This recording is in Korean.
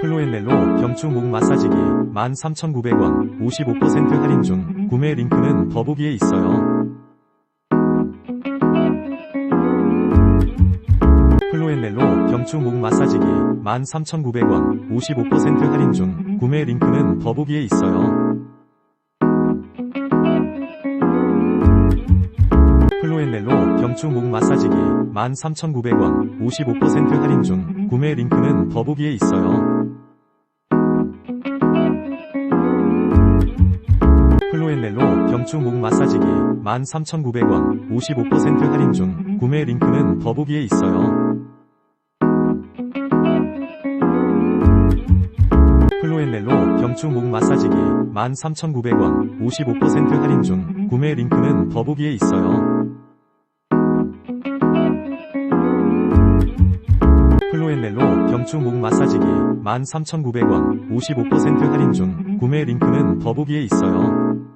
플로엔넬로 경추 목 마사지기 13,900원 55% 할인 중 구매 링크는 더보기에 있어요. 플로엔넬로 경추 목 마사지기 13,900원 55% 할인 중 구매 링크는 더보기에 있어요. 플로엔넬로 경추 목 마사지기 13,900원 55% 할인 중 구매 링크는 더보기에 있어요. 플로엔넬로 경추 목 마사지기 13,900원 55% 할인 중 구매 링크는 더보기에 있어요. 플로엔넬로 경추 목 마사지기 13,900원 55% 할인 중 구매 링크는 더보기에 있어요. 플로엔넬로 경추 목 마사지기 13,900원 55% 할인 중 구매 링크는 더보기에 있어요.